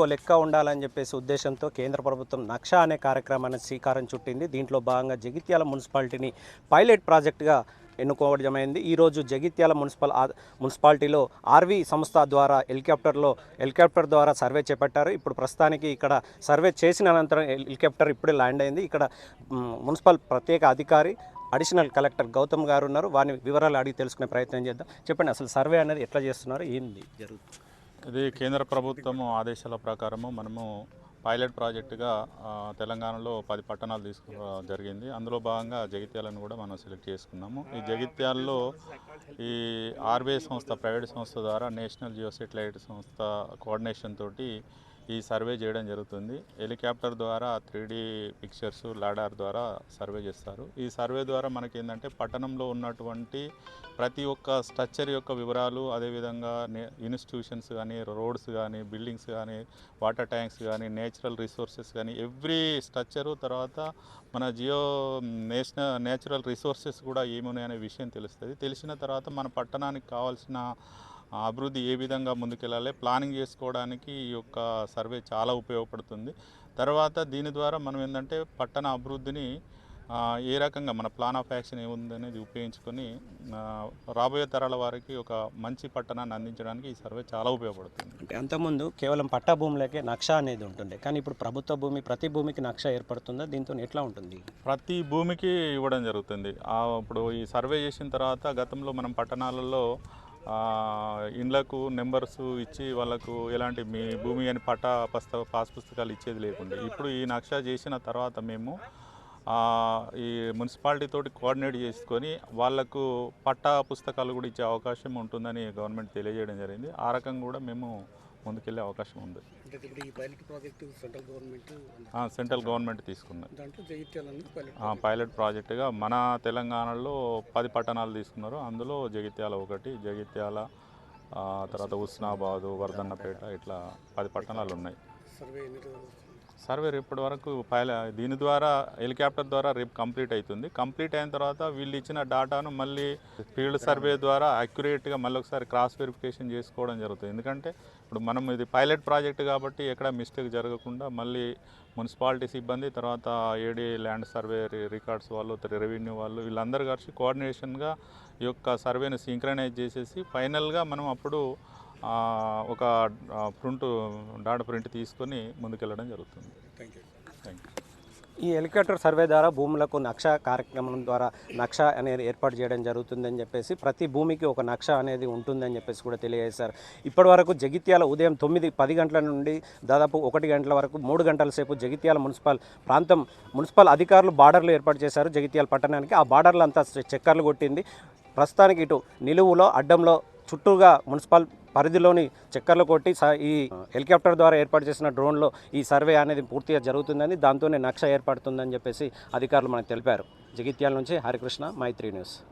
ఓ లెక్క ఉండాలని చెప్పేసి ఉద్దేశంతో కేంద్ర ప్రభుత్వం నక్ష అనే కార్యక్రమాన్ని శ్రీకారం చుట్టింది. దీంట్లో భాగంగా జగిత్యాల మున్సిపాలిటీని పైలట్ ప్రాజెక్టుగా ఎన్నుకోవడమైంది. ఈరోజు జగిత్యాల మున్సిపల్ మున్సిపాలిటీలో ఆర్వీ సంస్థ ద్వారా హెలికాప్టర్లో హెలికాప్టర్ ద్వారా సర్వే చేపట్టారు. ఇప్పుడు ప్రస్తుతానికి ఇక్కడ సర్వే చేసిన అనంతరం హెలికాప్టర్ ఇప్పుడే ల్యాండ్ అయింది. ఇక్కడ మున్సిపల్ ప్రత్యేక అధికారి అడిషనల్ కలెక్టర్ గౌతమ్ గారు ఉన్నారు. వారిని వివరాలు అడిగి తెలుసుకునే ప్రయత్నం చేద్దాం. చెప్పండి అసలు సర్వే అనేది ఎట్లా చేస్తున్నారు? ఏంది జరుగుతుంది? ఇది కేంద్ర ప్రభుత్వం ఆదేశాల ప్రకారము మనము పైలట్ ప్రాజెక్టుగా తెలంగాణలో పది పట్టణాలు తీసుకు జరిగింది. అందులో భాగంగా జగిత్యాలను కూడా మనం సెలెక్ట్ చేసుకున్నాము. ఈ జగిత్యాలలో ఈ ఆర్బీఐ సంస్థ ప్రైవేట్ సంస్థ ద్వారా నేషనల్ జియో సెటిలైట్ సంస్థ కోఆర్డినేషన్ తోటి ఈ సర్వే చేయడం జరుగుతుంది. హెలికాప్టర్ ద్వారా త్రీ డి పిక్చర్స్ లాడార్ ద్వారా సర్వే చేస్తారు. ఈ సర్వే ద్వారా మనకి ఏంటంటే పట్టణంలో ఉన్నటువంటి ప్రతి ఒక్క స్ట్రక్చర్ యొక్క వివరాలు అదేవిధంగా నే- ఇన్స్టిట్యూషన్స్ కానీ రోడ్స్ కానీ బిల్డింగ్స్ కానీ వాటర్ ట్యాంక్స్ కానీ నేచురల్ రిసోర్సెస్ కానీ ఎవ్రీ స్ట్రక్చరు తర్వాత మన జియో నేషనల్ నేచురల్ రిసోర్సెస్ కూడా ఏమున్నాయనే విషయం తెలుస్తుంది. తెలిసిన తర్వాత మన పట్టణానికి కావాల్సిన అభివృద్ధి ఏ విధంగా ముందుకెళ్ళాలి ప్లానింగ్ చేసుకోవడానికి ఈ యొక్క సర్వే చాలా ఉపయోగపడుతుంది. తర్వాత దీని ద్వారా మనం ఏంటంటే పట్టణ అభివృద్ధిని ఏ రకంగా మన ప్లాన్ ఆఫ్ యాక్షన్ ఏముందనేది ఉపయోగించుకొని రాబోయే తరాల వారికి ఒక మంచి పట్టణాన్ని అందించడానికి ఈ సర్వే చాలా ఉపయోగపడుతుంది. అంటే అంతకుముందు కేవలం పట్టా భూములకే నక్ష అనేది ఉంటుండే. కానీ ఇప్పుడు ప్రభుత్వ భూమి ప్రతి భూమికి నక్ష ఏర్పడుతుందా? దీంతో ఎట్లా ఉంటుంది? ప్రతి భూమికి ఇవ్వడం జరుగుతుంది. ఇప్పుడు ఈ సర్వే చేసిన తర్వాత గతంలో మనం పట్టణాలలో ఇండ్లకు నెంబర్స్ ఇచ్చి వాళ్ళకు ఎలాంటి మీ భూమి అని పట్టా పస్త పాస్ పుస్తకాలు ఇచ్చేది లేకుండా. ఇప్పుడు ఈ నక్షా చేసిన తర్వాత మేము ఈ మున్సిపాలిటీతోటి కోఆర్డినేట్ చేసుకొని వాళ్ళకు పట్టా పుస్తకాలు కూడా ఇచ్చే అవకాశం ఉంటుందని గవర్నమెంట్ తెలియజేయడం జరిగింది. ఆ రకంగా కూడా మేము ముందుకెళ్ళే అవకాశం ఉంది. అంటే ఇప్పుడు ఈ పైలట్ ప్రాజెక్టు సెంట్రల్ గవర్నమెంట్ ఆ, సెంట్రల్ గవర్నమెంట్ తీసుకున్నది దాంట్లో జగిత్యాలని పైలట్ ప్రాజెక్టుగా మన తెలంగాణలో పది పట్టణాలు తీసుకున్నారు. అందులో జగిత్యాల ఒకటి జగిత్యాల తర్వాత ఉస్నాబాదు వర్ధన్నపేట ఇట్లా పది పట్టణాలు ఉన్నాయి. సర్వే సర్వే రేపటి వరకు పైల దీని ద్వారా హెలికాప్టర్ ద్వారా రేపు కంప్లీట్ అవుతుంది. కంప్లీట్ అయిన తర్వాత వీళ్ళు ఇచ్చిన డాటాను మళ్ళీ ఫీల్డ్ సర్వే ద్వారా అక్యురేట్గా మళ్ళీ ఒకసారి క్రాస్ వెరిఫికేషన్ చేసుకోవడం జరుగుతుంది. ఎందుకంటే ఇప్పుడు మనం ఇది పైలట్ ప్రాజెక్ట్ కాబట్టి ఎక్కడ మిస్టేక్ జరగకుండా మళ్ళీ మున్సిపాలిటీ సిబ్బంది తర్వాత ఏడీ ల్యాండ్ సర్వే రికార్డ్స్ వాళ్ళు రెవెన్యూ వాళ్ళు వీళ్ళందరూ కలిసి కోఆర్డినేషన్గా ఈ యొక్క సర్వేను సింక్రనైజ్ చేసేసి ఫైనల్గా మనం అప్పుడు ఒక ప్రింట్ డాటా ప్రింట్ తీసుకొని ముందుకెళ్ళడం జరుగుతుంది. థ్యాంక్ యూ థ్యాంక్ యూ ఈ హెలికాప్టర్ సర్వే ద్వారా భూములకు నక్ష కార్యక్రమం ద్వారా నక్ష అనేది ఏర్పాటు చేయడం జరుగుతుందని చెప్పేసి ప్రతి భూమికి ఒక నక్ష అనేది ఉంటుందని చెప్పేసి కూడా తెలియజేశారు. ఇప్పటి వరకు జగిత్యాల ఉదయం తొమ్మిది పది గంటల నుండి దాదాపు ఒకటి గంటల వరకు మూడు గంటల సేపు జగిత్యాల మున్సిపల్ ప్రాంతం మున్సిపల్ అధికారులు బార్డర్లు ఏర్పాటు చేశారు జగిత్యాల పట్టణానికి. ఆ బార్డర్లు అంతా చక్కర్లు కొట్టింది. ప్రస్తుతానికి ఇటు నిలువులో అడ్డంలో చుట్టూగా మున్సిపల్ పరిధిలోని చక్కర్లు కొట్టి స- ఈ హెలికాప్టర్ ద్వారా ఏర్పాటు చేసిన డ్రోన్లో ఈ సర్వే అనేది పూర్తిగా జరుగుతుందని దాంతోనే నక్ష ఏర్పడుతుందని చెప్పేసి అధికారులు మనకు తెలిపారు. జగిత్యాల నుంచి హరికృష్ణ మైత్రి న్యూస్.